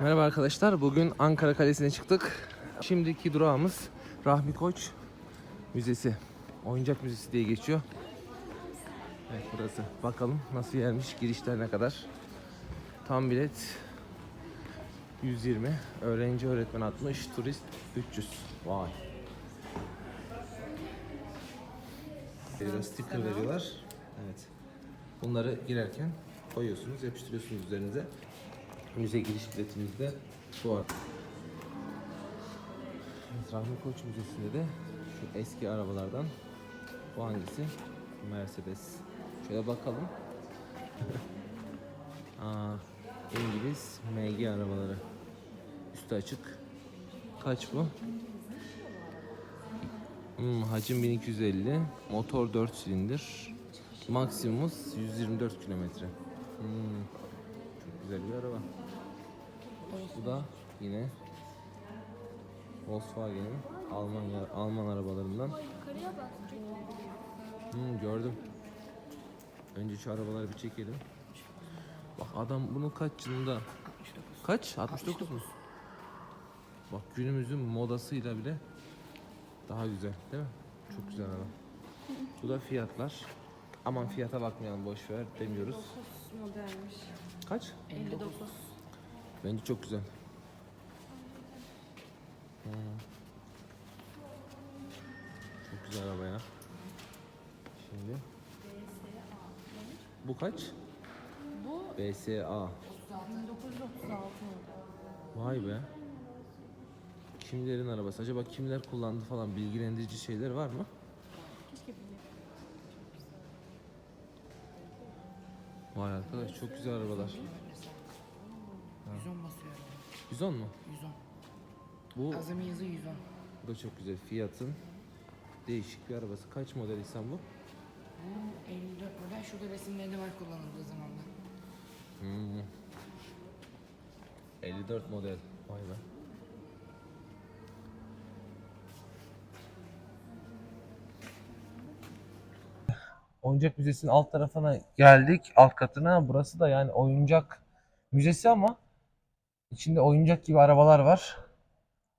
Merhaba arkadaşlar. Bugün Ankara Kalesi'ne çıktık. Şimdiki durağımız Rahmi Koç Müzesi. Oyuncak Müzesi diye geçiyor. Evet burası. Bakalım nasıl yermiş, girişler ne kadar. Tam bilet 120, öğrenci öğretmen 60, turist 300. Vay. Biraz sticker veriyorlar. Evet. Bunları girerken koyuyorsunuz, yapıştırıyorsunuz üzerinize. Müze giriş biletimiz de bu var. Evet, Rahmi Koç Müzesi'nde de şu eski arabalardan bu hangisi? Mercedes. Şöyle bakalım. Aa, İngiliz MG arabaları. Üstü açık. Kaç bu? Hmm, hacim 1250. Motor 4 silindir. Maksimumuz 124 kilometre. Hmm, çok güzel bir araba. Bu da yine Volkswagen'in Alman Alman arabalarından. Hmm, gördüm. Önce şu arabaları bir çekelim. Bak adam bunu kaç yılında? Kaç? 69 mu? Bak günümüzün modasıyla bile daha güzel değil mi? Çok güzel araba. Bu da fiyatlar. Aman fiyata bakmayalım boş ver demiyoruz. modelmiş. Kaç? 59. Bence çok güzel. Hmm. Çok güzel araba ya. Şimdi. Bu kaç? Bu BSA. 1936 model. Vay be. Kimlerin arabası? Acaba kimler kullandı falan bilgilendirici şeyler var mı? Keşke. Vay arkadaş çok güzel arabalar. 110 basıyor. 110 mu? 110. Bu, Azami yazı 110. bu da çok güzel. Fiyatın değişik bir arabası. Kaç model İhsan bu? Bu 54 model. Şurada resimlerinde var kullanıldığı zamanda. Hmm. 54 model. Vay be. Oyuncak Müzesi'nin alt tarafına geldik. Alt katına. Burası da yani oyuncak müzesi ama içinde oyuncak gibi arabalar var.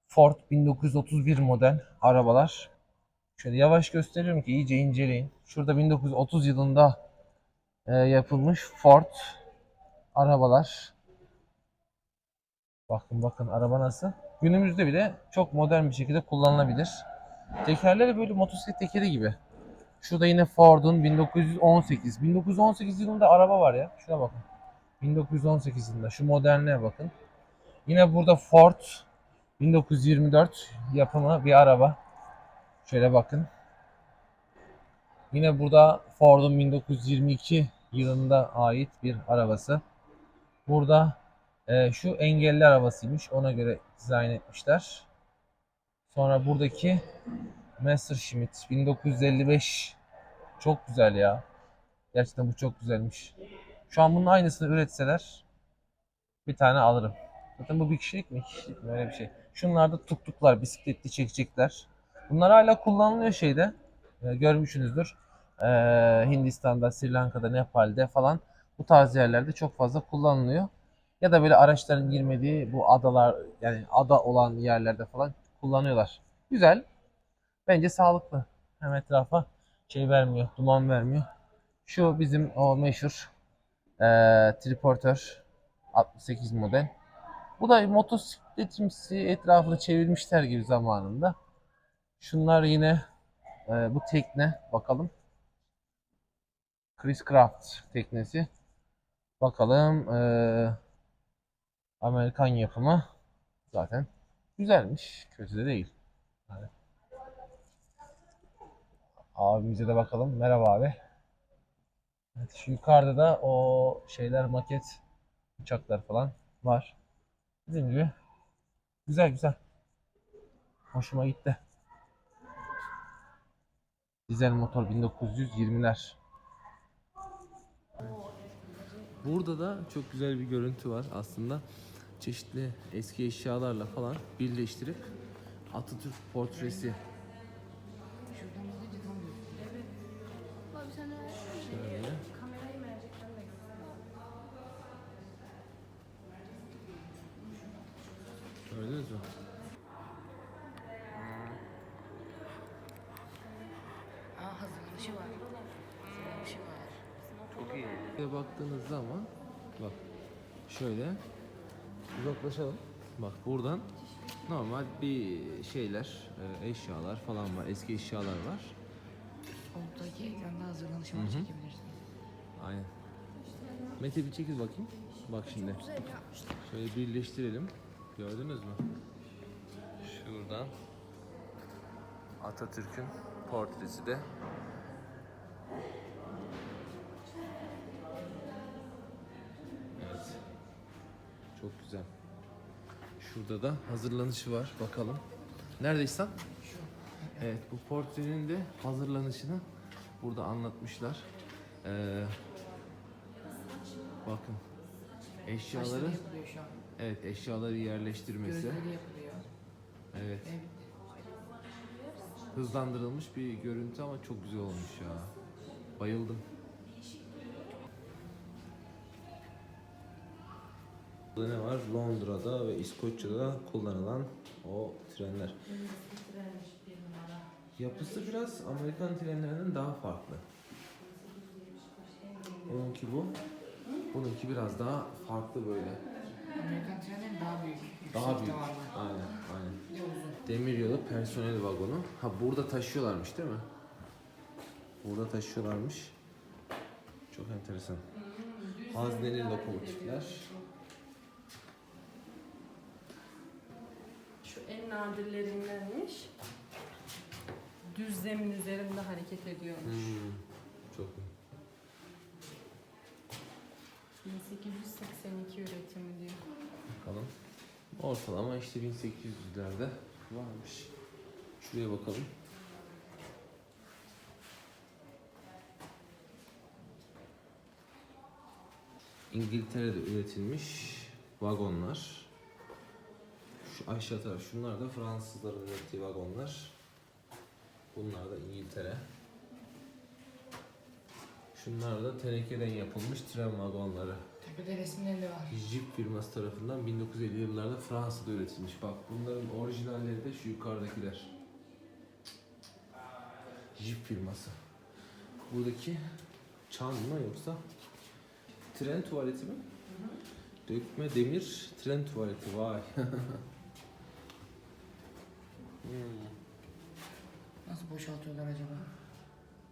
Ford 1931 model arabalar. Şöyle yavaş gösteriyorum ki iyice inceleyin. Şurada 1930 yılında e, yapılmış Ford arabalar. Bakın bakın araba nasıl. Günümüzde bile çok modern bir şekilde kullanılabilir. Tekerleri böyle motosiklet tekeri gibi. Şurada yine Ford'un 1918. 1918 yılında araba var ya. Şuna bakın. 1918 yılında. Şu modernliğe bakın. Yine burada Ford 1924 yapımı bir araba. Şöyle bakın. Yine burada Ford'un 1922 yılında ait bir arabası. Burada e, şu engelli arabasıymış. Ona göre dizayn etmişler. Sonra buradaki Messerschmitt 1955 çok güzel ya. Gerçekten bu çok güzelmiş. Şu an bunun aynısını üretseler bir tane alırım. Zaten bu bir kişilik mi? Kişilik mi? Öyle bir şey. Şunlar da tuktuklar, bisikletli çekecekler. Bunlar hala kullanılıyor şeyde. E, görmüşsünüzdür. E, Hindistan'da, Sri Lanka'da, Nepal'de falan bu tarz yerlerde çok fazla kullanılıyor. Ya da böyle araçların girmediği bu adalar yani ada olan yerlerde falan kullanıyorlar. Güzel. Bence sağlıklı. Hem etrafa şey vermiyor, duman vermiyor. Şu bizim o meşhur e, triportör 68 model. Bu da motosikletimsi etrafını çevirmişler gibi zamanında. Şunlar yine e, bu tekne bakalım. Chris Craft teknesi. Bakalım e, Amerikan yapımı zaten güzelmiş. Kötü de değil. Yani. Abimize de bakalım. Merhaba abi. Evet, şu yukarıda da o şeyler maket uçaklar falan var. Dediğim gibi güzel güzel. Hoşuma gitti. Dizel motor 1920'ler. Burada da çok güzel bir görüntü var aslında. Çeşitli eski eşyalarla falan birleştirip Atatürk portresi Gördünüz mü? Aa hazırlanışı var. Hazırlanışı var. Çok iyi. Buraya baktığınız zaman bak şöyle uzaklaşalım. Bak buradan normal bir şeyler, e, eşyalar falan var. Eski eşyalar var. Soldaki ekranda hazırlanışı var çekebilirsin. Aynen. Mete bir çekil bakayım. Bak şimdi. Şöyle birleştirelim. Gördünüz mü? Şuradan Atatürk'ün portresi de Evet. Çok güzel. Şurada da hazırlanışı var. Bakalım. Nerede İhsan? Evet bu portrenin de hazırlanışını burada anlatmışlar. Ee, bakın eşyaları Evet eşyaları yerleştirmesi Gözleri yapılıyor. evet Evet. hızlandırılmış bir görüntü ama çok güzel olmuş ya. Bayıldım. Burada ne var? Londra'da ve İskoçya'da kullanılan o trenler. Yapısı biraz Amerikan trenlerinden daha farklı. Onunki bu. Bununki biraz daha farklı böyle. Amerikan trenleri daha büyük. Daha büyük. Aynen, aynen. Bir de uzun. Demiryolu personel vagonu. Ha burada taşıyorlarmış değil mi? Burada taşıyorlarmış. Çok enteresan. Hazneli lokomotifler. Şu en nadirlerindenmiş. Düz zemin üzerinde hareket ediyormuş. Hmm, çok iyi. 1882 üretimi diyor. Bakalım. Ortalama işte 1800'lerde varmış. Şuraya bakalım. İngiltere'de üretilmiş vagonlar. Şu aşağı taraf şunlar da Fransızların ürettiği vagonlar. Bunlar da İngiltere. Şunlar da tenekeden yapılmış tren vagonları. Tepede resimleri de var. Jeep firması tarafından 1950'li yıllarda Fransa'da üretilmiş. Bak bunların orijinalleri de şu yukarıdakiler. Jeep firması. Buradaki çan mı yoksa tren tuvaleti mi? Dökme demir tren tuvaleti vay. Hmm. Nasıl boşaltıyorlar acaba?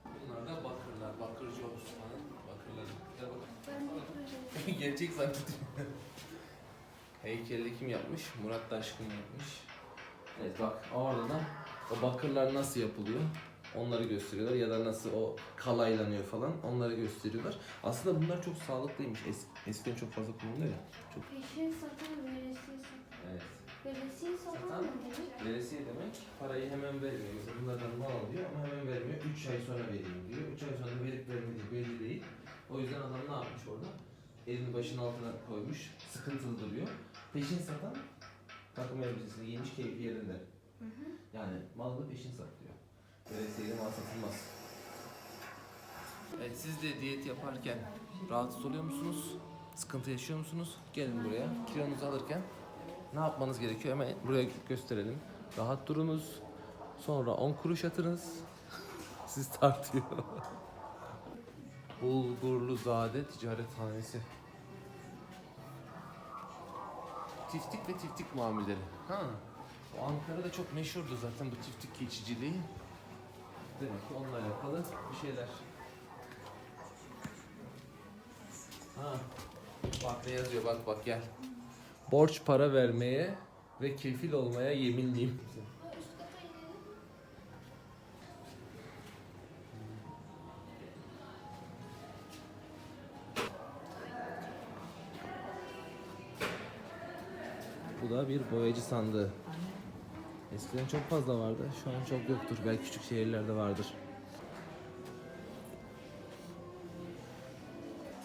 Bunlar da bakırlar. Bakırcı Osman'ın bakırları. Gel bakalım. Gerçek zannettim. Heykeli kim yapmış? Murat Taşkın yapmış. Evet bak orada da o bakırlar nasıl yapılıyor onları gösteriyorlar ya da nasıl o kalaylanıyor falan onları gösteriyorlar. Aslında bunlar çok sağlıklıymış. Es eskiden çok fazla kullanılıyor ya. Çok Peşin evet. Veresiye satan ne demek? veresiye demek parayı hemen vermiyor. Mesela bunlardan mal alıyor ama hemen vermiyor. 3 ay sonra vereyim diyor. 3 ay sonra verip vermediği belli değil. O yüzden adam ne yapmış orada? Elini başının altına koymuş. Sıkıntılı duruyor. Peşin satan takım elbisesini giymiş keyfi yerinde. Yani malı peşin saklıyor. Veresiyeyle mal satılmaz. Evet siz de diyet yaparken rahatsız oluyor musunuz? Sıkıntı yaşıyor musunuz? Gelin buraya. Kilonuzu alırken ne yapmanız gerekiyor? Hemen buraya gösterelim. Rahat durunuz. Sonra 10 kuruş atınız. Siz tartıyor. Bulgurlu Zade Ticarethanesi. Tiftik ve tiftik muamelleri. Ha. O Ankara'da çok meşhurdu zaten bu tiftik geçiciliği. Demek ki onunla alakalı bir şeyler. Ha. Bak ne yazıyor bak bak gel. Borç para vermeye ve kefil olmaya yeminliyim. Bu da bir boyacı sandığı. Eskiden çok fazla vardı. Şu an çok yoktur. Belki küçük şehirlerde vardır.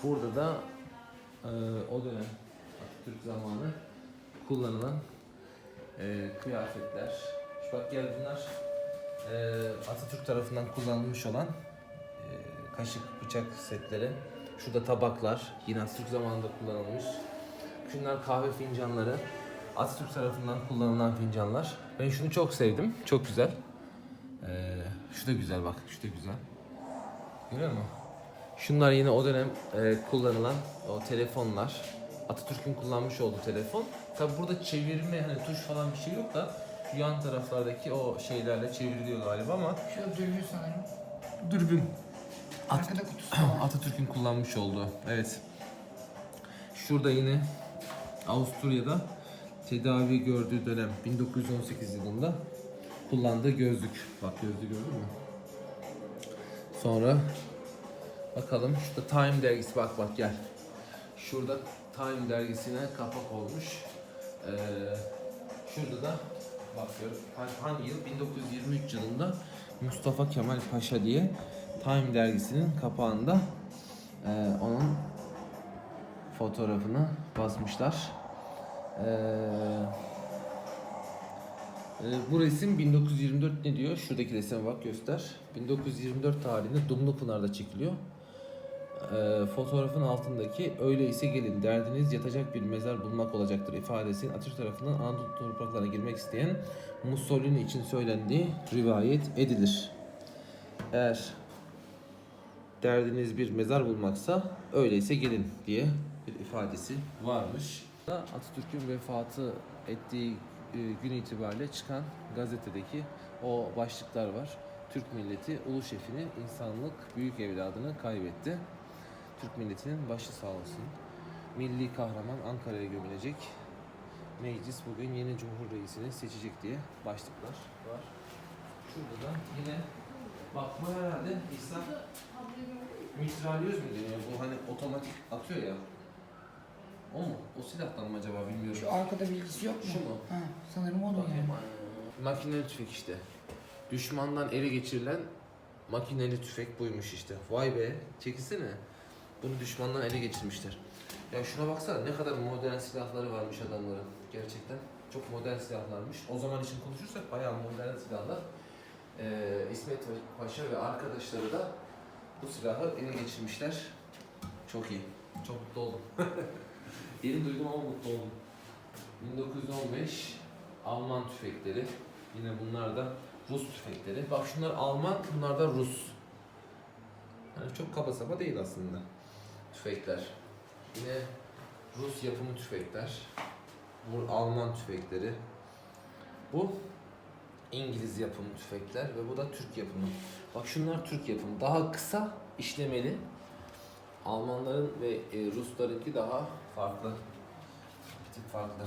Burada da e, o dönem Atatürk zamanı kullanılan e, kıyafetler. Şu bak gel bunlar e, Atatürk tarafından kullanılmış olan e, kaşık bıçak setleri. Şurada tabaklar yine Atatürk zamanında kullanılmış. Şunlar kahve fincanları. Atatürk tarafından kullanılan fincanlar. Ben şunu çok sevdim. Çok güzel. Ee, şu da güzel bak. Şu da güzel. Görüyor musun? Şunlar yine o dönem e, kullanılan o telefonlar. Atatürk'ün kullanmış olduğu telefon. Tabi burada çevirme hani tuş falan bir şey yok da şu yan taraflardaki o şeylerle çevriliyor galiba ama Şurada dürbün sanırım. dürbün. At- Arkada kutusu var. Atatürk'ün kullanmış olduğu. Evet. Şurada yine Avusturya'da tedavi gördüğü dönem 1918 yılında kullandığı gözlük. Bak gözlüğü gördün mü? Sonra bakalım şurada Time dergisi bak bak gel. Şurada Time dergisine kapak olmuş. Ee, şurada da bakıyorum ha- hangi yıl? 1923 yılında Mustafa Kemal Paşa diye Time dergisinin kapağında e, onun fotoğrafını basmışlar. Ee, e, bu resim 1924 ne diyor? Şuradaki resme bak göster. 1924 tarihinde Dumlupınar'da çekiliyor. Ee, fotoğrafın altındaki öyleyse gelin derdiniz yatacak bir mezar bulmak olacaktır ifadesinin Atatürk tarafından Anadolu topraklarına girmek isteyen Mussolini için söylendiği rivayet edilir. Eğer derdiniz bir mezar bulmaksa öyleyse gelin diye bir ifadesi varmış. Atatürk'ün vefatı ettiği e, gün itibariyle çıkan gazetedeki o başlıklar var. Türk milleti ulu şefini, insanlık büyük evladını kaybetti. Türk milletinin başı sağ olsun. Milli kahraman Ankara'ya gömülecek. Meclis bugün yeni Cumhur Reisini seçecek diye başlıklar var. Şurada da yine bak bu herhalde İhsan mitralyöz mü deniyor? Bu hani otomatik atıyor ya. O mu? O silahtan mı acaba bilmiyorum. Şu arkada bilgisi yok mu? Şu mu? Ha, sanırım o da yani. Makineli tüfek işte. Düşmandan ele geçirilen makineli tüfek buymuş işte. Vay be, çekilsene. Bunu düşmandan ele geçirmişler. Ya şuna baksana ne kadar modern silahları varmış adamların. Gerçekten çok modern silahlarmış. O zaman için konuşursak bayağı modern silahlar. Ee, İsmet Paşa ve arkadaşları da bu silahı ele geçirmişler. Çok iyi. Çok mutlu oldum. Yeni duydum ama mutlu oldum. 1915 Alman tüfekleri. Yine bunlar da Rus tüfekleri. Bak şunlar Alman, bunlar da Rus. Yani çok kaba saba değil aslında tüfekler. Yine Rus yapımı tüfekler. Bu Alman tüfekleri. Bu İngiliz yapımı tüfekler ve bu da Türk yapımı. Bak şunlar Türk yapımı. Daha kısa işlemeli. Almanların ve e, Ruslarınki daha farklı. Bir tık farklı.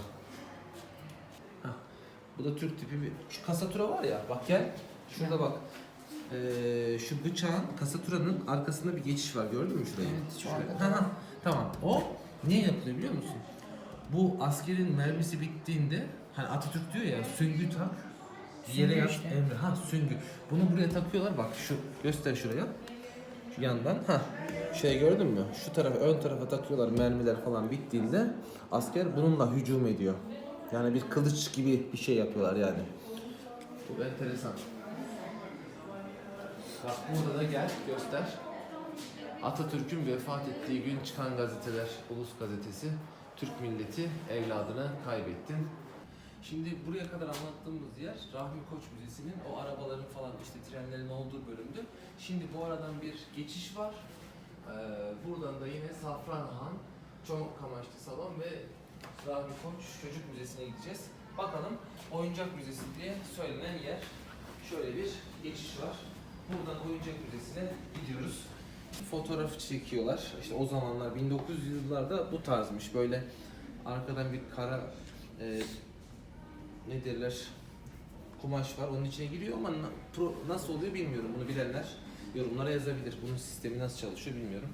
Hah, Bu da Türk tipi bir... Şu kasatura var ya bak gel. Şurada bak. Ee, şu bıçağın kasaturanın arkasında bir geçiş var gördün mü şurayı? Evet, şu Şurayı. arkada. Ha, ha, tamam. O niye yapılıyor biliyor musun? Bu askerin mermisi bittiğinde hani Atatürk diyor ya süngü tak yere Süngü yat işte. emre. Ha süngü. Bunu buraya takıyorlar bak şu göster şuraya. Şu yandan ha şey gördün mü? Şu tarafa ön tarafa takıyorlar mermiler falan bittiğinde asker bununla hücum ediyor. Yani bir kılıç gibi bir şey yapıyorlar yani. Bu enteresan. Bak burada da gel göster. Atatürk'ün vefat ettiği gün çıkan gazeteler, Ulus Gazetesi, Türk milleti evladını kaybetti. Şimdi buraya kadar anlattığımız yer Rahmi Koç Müzesi'nin o arabaların falan işte trenlerin olduğu bölümdü. Şimdi bu aradan bir geçiş var. Ee, buradan da yine Safranhan, Çok Kamaşlı Salon ve Rahmi Koç Çocuk Müzesi'ne gideceğiz. Bakalım Oyuncak Müzesi diye söylenen yer. Şöyle bir geçiş var. Buradan Oyuncak Müzesi'ne gidiyoruz. Fotoğraf çekiyorlar. İşte o zamanlar 1900 yıllarda bu tarzmış. Böyle arkadan bir kara e, ne derler kumaş var. Onun içine giriyor ama nasıl oluyor bilmiyorum. Bunu bilenler yorumlara yazabilir. Bunun sistemi nasıl çalışıyor bilmiyorum.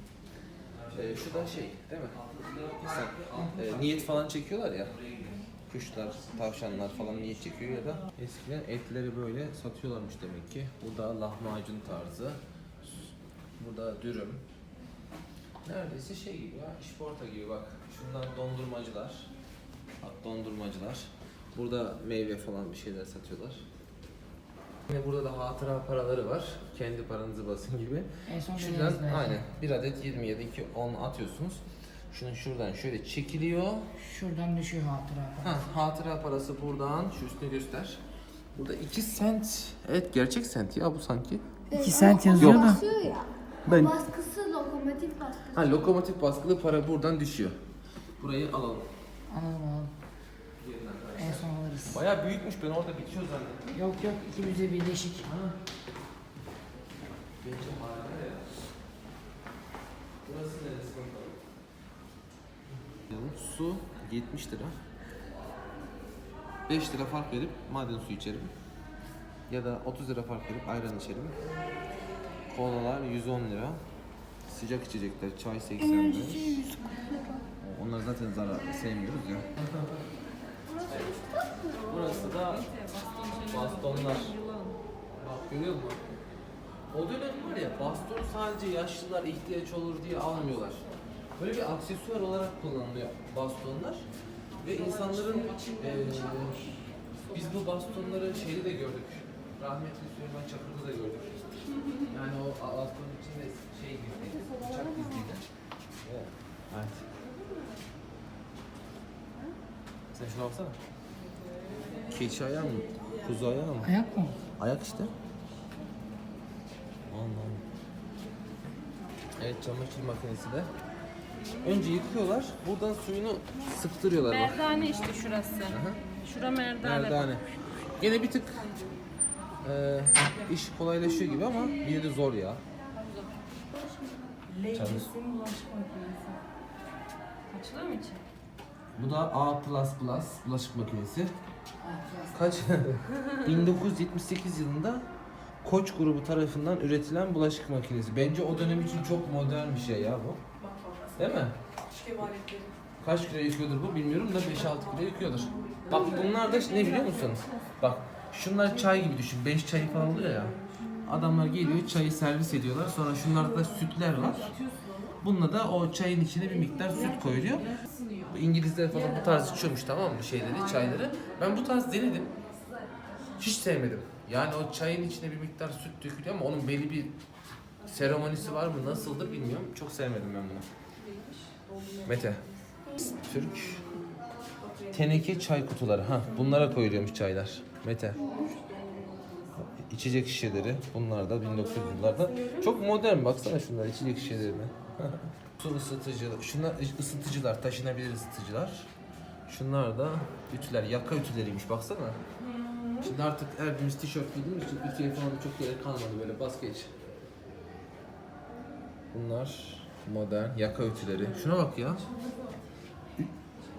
E, şu da şey değil mi? İnsan, e, niyet falan çekiyorlar ya. Kuşlar, tavşanlar falan niyet çekiyor ya da eskiden etleri böyle satıyorlarmış demek ki. Bu da lahmacun tarzı. Bu da dürüm. Neredeyse şey gibi ya, işporta gibi bak. Şunlar dondurmacılar. Bak dondurmacılar. Burada meyve falan bir şeyler satıyorlar. Yine burada da hatıra paraları var. Kendi paranızı basın gibi. En son Şuradan aynen bir adet 20 ya da 2 10 atıyorsunuz. Şunun şuradan şöyle çekiliyor. Şuradan düşüyor hatıra. Ha, hatıra parası buradan. Şu üstünü göster. Burada 2 sent. Evet gerçek sent ya bu sanki. 2 sent yazıyor da. Ya. Ben- Baskısı lokomotif baskısı. Ha lokomotif baskılı para buradan düşüyor. Burayı alalım. Anladım anladım. En son alırız. Bayağı büyükmüş ben orada bitiyor zannettim. Yok yok ikimiz de birleşik. Bence harika ya. Burası neresi? Su 70 lira. 5 lira fark verip maden suyu içerim. Ya da 30 lira fark verip ayran içerim. Kolalar 110 lira. Sıcak içecekler çay 85. Onlar zaten zarar sevmiyoruz ya. Burası da bastonlar. Bak görüyor musun? O dönem var ya baston sadece yaşlılar ihtiyaç olur diye almıyorlar. Böyle bir aksesuar olarak kullanılıyor bastonlar. Ve insanların eee, biz bu bastonları şeyde de gördük. Rahmetli Süleyman Çakır'da da gördük. Yani o bastonun içinde şey gizliydi, bıçak gizliydi. Evet. evet. Sen şuna baksana. Keçi ayağı mı? Kuzu ayağı mı? Ayak mı? Ayak işte. Allah. Evet çamaşır makinesi de. Önce yıkıyorlar. Buradan suyunu sıktırıyorlar bak. Merdane işte şurası. Aha. Şura merdane. Merdane. Gene bir tık eee, iş kolaylaşıyor gibi ama yine de zor ya. Leydis'in bulaşık makinesi. Açılıyor mu içi? Bu da A++ bulaşık makinesi. Kaç? 1978 yılında Koç grubu tarafından üretilen bulaşık makinesi. Bence o dönem için çok modern bir şey ya bu. Değil mi? Kaç kilo yıkıyordur bu bilmiyorum da 5-6 kilo yıkıyordur. Bak bunlar da ne biliyor musun? Bak şunlar çay gibi düşün. 5 çayı falan oluyor ya. Adamlar geliyor çayı servis ediyorlar. Sonra şunlarda da sütler var. Bununla da o çayın içine bir miktar süt koyuluyor. Bu İngilizler falan bu tarz içiyormuş tamam mı şeyleri, çayları. Ben bu tarz denedim. Hiç sevmedim. Yani o çayın içine bir miktar süt dökülüyor ama onun belli bir seremonisi var mı nasıldır bilmiyorum. Çok sevmedim ben bunu. Mete. Türk teneke çay kutuları. Ha, bunlara koyuluyormuş çaylar. Mete. İçecek şişeleri. Bunlar da 1900 yıllarda. Çok modern baksana şunlar içecek şişelerine. Su ısıtıcı. Şunlar ısıtıcılar, taşınabilir ısıtıcılar. Şunlar da ütüler, yaka ütüleriymiş baksana. Şimdi artık her birimiz tişört giydiğimiz için ütüye falan çok gerek kalmadı böyle bas geç. Bunlar modern yaka ütüleri. Şuna bak ya.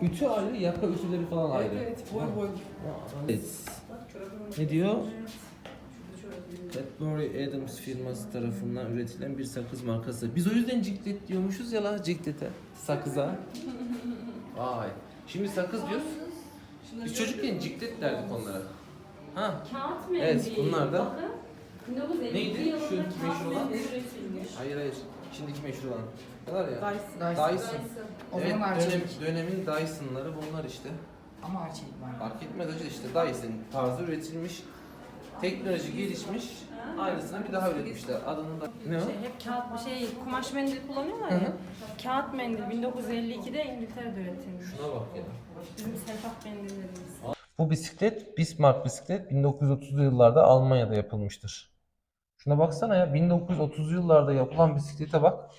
Ütü ayrı, yaka ütüleri falan ayrı. Evet, boy boy. Ne diyor? Cadbury Adams firması tarafından üretilen bir sakız markası. Biz o yüzden ciklet diyormuşuz ya la ciklete. Sakıza. Vay. Şimdi sakız diyoruz. Biz çocukken ciklet derdik onlara. Ha. Kağıt mendil. Evet, bunlar da- Bakın. 1952 Neydi? yılında Şu kağıt meşhur olan? mendil üretilmiş. Hayır hayır. Şimdiki meşhur olan. Ne var ya? Dyson. Dyson. O Evet, zaman dönem, arçelik. dönemin Dyson'ları bunlar işte. Ama arçelik var. Fark etmez hacı işte Dyson tarzı üretilmiş. Teknoloji gelişmiş. Aynısını bir daha üretmişler. Adını da ne o? Şey, hep kağıt bir şey kumaş mendil kullanıyorlar Hı ya. hı. Kağıt mendil 1952'de İngiltere'de üretilmiş. Şuna bak ya. Bizim sefak mendillerimiz. Bu bisiklet Bismarck bisiklet 1930'lu yıllarda Almanya'da yapılmıştır. Şuna baksana ya 1930'lu yıllarda yapılan bisiklete bak.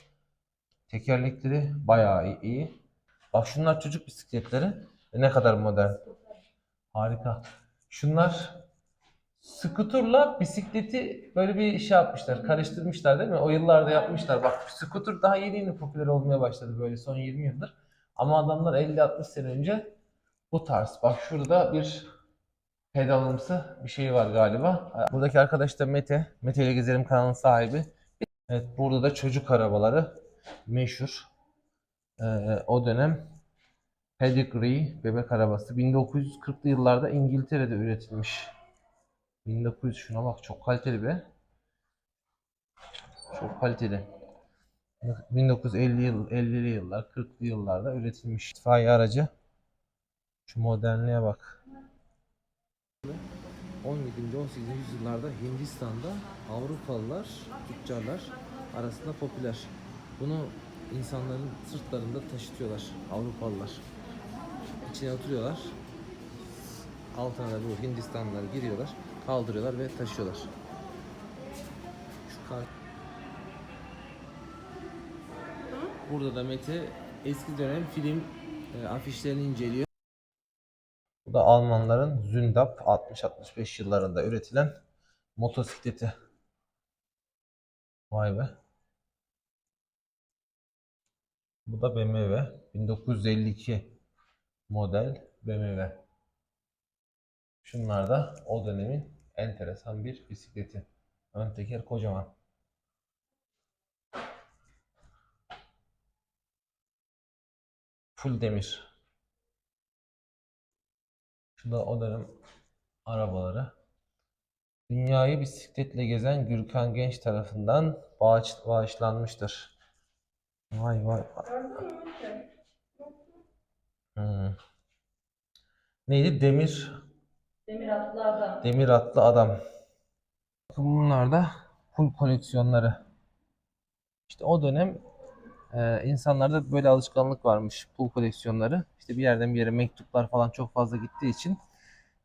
Tekerlekleri bayağı iyi. Bak şunlar çocuk bisikletleri. Ve ne kadar modern. Harika. Şunlar skuturla bisikleti böyle bir şey yapmışlar. Karıştırmışlar değil mi? O yıllarda yapmışlar. Bak skutur daha yeni yeni popüler olmaya başladı böyle son 20 yıldır. Ama adamlar 50-60 sene önce bu tarz. Bak şurada bir pedalımsı bir şey var galiba. Buradaki arkadaş da Mete. Mete ile Gezelim kanalının sahibi. Evet burada da çocuk arabaları meşhur. Ee, o dönem Pedigree bebek arabası 1940'lı yıllarda İngiltere'de üretilmiş. 1900 şuna bak çok kaliteli be. Çok kaliteli. 1950 yıl 50'li yıllar 40'lı yıllarda üretilmiş itfaiye aracı. Şu modernliğe bak. 17. 18. yüzyıllarda Hindistan'da Avrupalılar, tüccarlar arasında popüler. Bunu insanların sırtlarında taşıtıyorlar Avrupalılar. İçine oturuyorlar. Altına da bu Hindistanlılar giriyorlar, kaldırıyorlar ve taşıyorlar. Şu kar... Burada da Mete eski dönem film e, afişlerini inceliyor. Da Almanların Zündap 60-65 yıllarında üretilen motosikleti. Vay be. Bu da BMW. 1952 model BMW. Şunlar da o dönemin enteresan bir bisikleti. Ön teker kocaman. Full demir. Şu da o dönem arabaları. Dünyayı bisikletle gezen Gürkan Genç tarafından bağış, bağışlanmıştır. Vay vay vay. Hmm. Neydi? Demir. Demir atlı adam. Demir atlı adam. Bakın bunlar da pul koleksiyonları. İşte o dönem e, insanlarda böyle alışkanlık varmış pul koleksiyonları. İşte bir yerden bir yere mektuplar falan çok fazla gittiği için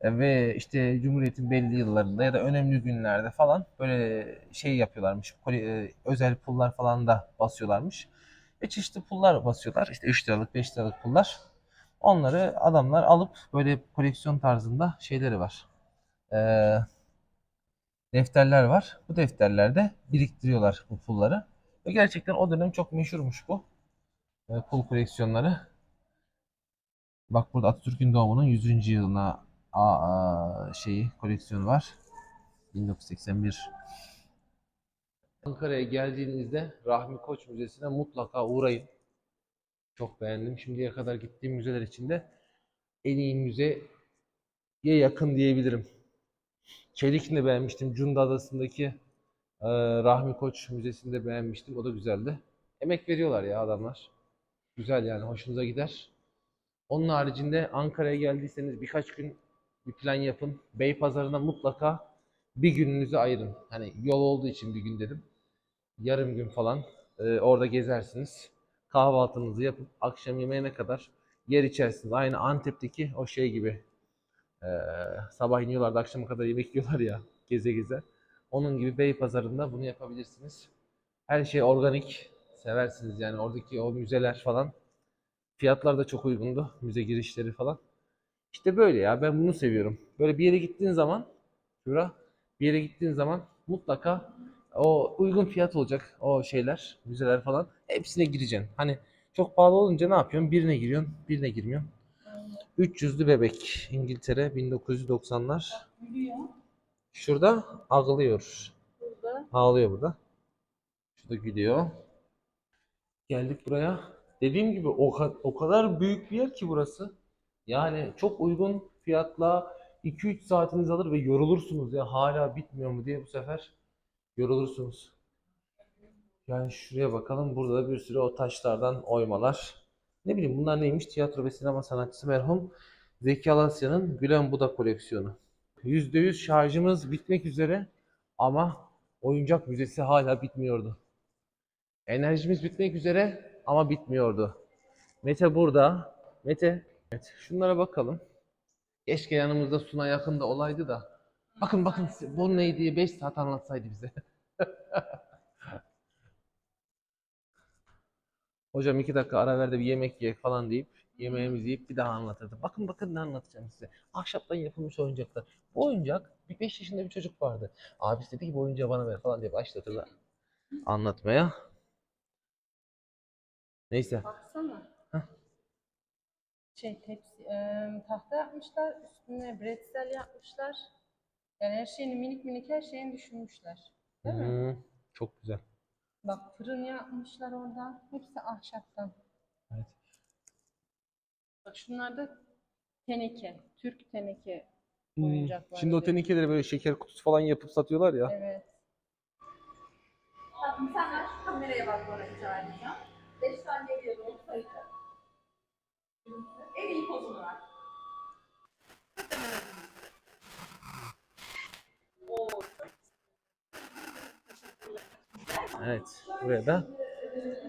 e, ve işte Cumhuriyet'in belli yıllarında ya da önemli günlerde falan böyle şey yapıyorlarmış. Kole- e, özel pullar falan da basıyorlarmış. Ve çeşitli pullar basıyorlar. İşte 3 liralık 5 liralık pullar. Onları adamlar alıp böyle koleksiyon tarzında şeyleri var. Ee, defterler var. Bu defterlerde biriktiriyorlar bu pulları. Ve gerçekten o dönem çok meşhurmuş bu. e, pul koleksiyonları. Bak burada Atatürk'ün doğumunun 100. yılına a, a- şeyi koleksiyonu var. 1981. Ankara'ya geldiğinizde Rahmi Koç Müzesi'ne mutlaka uğrayın. Çok beğendim. Şimdiye kadar gittiğim müzeler içinde en iyi müzeye yakın diyebilirim. Çelik'ini beğenmiştim. Cunda Adası'ndaki e, Rahmi Koç Müzesi'ni de beğenmiştim. O da güzeldi. Emek veriyorlar ya adamlar. Güzel yani. Hoşunuza gider. Onun haricinde Ankara'ya geldiyseniz birkaç gün bir plan yapın. Beypazarı'na mutlaka bir gününüzü ayırın. Hani yol olduğu için bir gün dedim. Yarım gün falan e, orada gezersiniz. Kahvaltınızı yapıp akşam yemeğine kadar yer içersiniz. Aynı Antep'teki o şey gibi. E, sabah iniyorlar da akşama kadar yemek yiyorlar ya geze geze. Onun gibi Beypazarı'nda bunu yapabilirsiniz. Her şey organik. Seversiniz yani oradaki o müzeler falan. Fiyatlar da çok uygundu. Müze girişleri falan. İşte böyle ya ben bunu seviyorum. Böyle bir yere gittiğin zaman Şura bir yere gittiğin zaman mutlaka o uygun fiyat olacak o şeyler, müzeler falan. Hepsine gireceksin. Hani çok pahalı olunca ne yapıyorsun? Birine giriyorsun, birine girmiyorsun. 300'lü bebek. İngiltere 1990'lar. Şurada ağlıyor. Burada. Ağlıyor burada. Şurada gülüyor. Geldik buraya. Dediğim gibi o, ka- o kadar büyük bir yer ki burası. Yani çok uygun fiyatla 2-3 saatiniz alır ve yorulursunuz ya hala bitmiyor mu diye bu sefer yorulursunuz. Yani şuraya bakalım. Burada da bir sürü o taşlardan oymalar. Ne bileyim bunlar neymiş? Tiyatro ve sinema sanatçısı merhum Zeki Alasya'nın Gülen Budak koleksiyonu. %100 şarjımız bitmek üzere ama oyuncak müzesi hala bitmiyordu. Enerjimiz bitmek üzere ama bitmiyordu. Mete burada. Mete. Evet, şunlara bakalım. Keşke yanımızda Suna yakında olaydı da. Bakın bakın bu neydi diye 5 saat anlatsaydı bize. Hocam iki dakika ara ver de bir yemek ye falan deyip yemeğimizi yiyip bir daha anlatırdı. Bakın bakın ne anlatacağım size. Ahşaptan yapılmış oyuncaklar. Bu oyuncak bir 5 yaşında bir çocuk vardı. Abisi dedi ki bu oyuncağı bana ver falan diye başlatırlar anlatmaya. Neyse. Baksana. Heh. Şey tepsi, e, tahta yapmışlar. Üstüne bretzel yapmışlar. Yani her şeyini minik minik her şeyini düşünmüşler. Değil mi? Hmm, çok güzel. Bak fırın yapmışlar orada. Hepsi ahşaptan. Bak şunlar da teneke. Türk teneke Hmm, oyuncaklar. Şimdi o tenekeleri böyle şeker kutusu falan yapıp satıyorlar ya. Evet. Tatlım sen ver şu kameraya bak bana rica edeceğim. Beş tane geriye doğru sayacağım. En iyi pozunu ver. Evet. Buraya da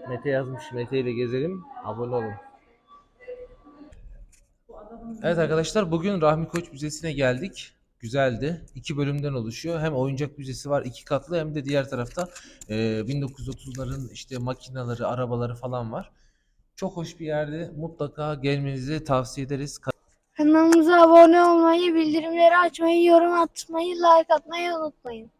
Mete yazmış. Mete ile gezelim. Abone olun. Evet arkadaşlar bugün Rahmi Koç Müzesi'ne geldik. Güzeldi. İki bölümden oluşuyor. Hem oyuncak müzesi var iki katlı hem de diğer tarafta e, 1930'ların işte makineleri, arabaları falan var. Çok hoş bir yerdi. Mutlaka gelmenizi tavsiye ederiz. Kanalımıza abone olmayı, bildirimleri açmayı, yorum atmayı, like atmayı unutmayın.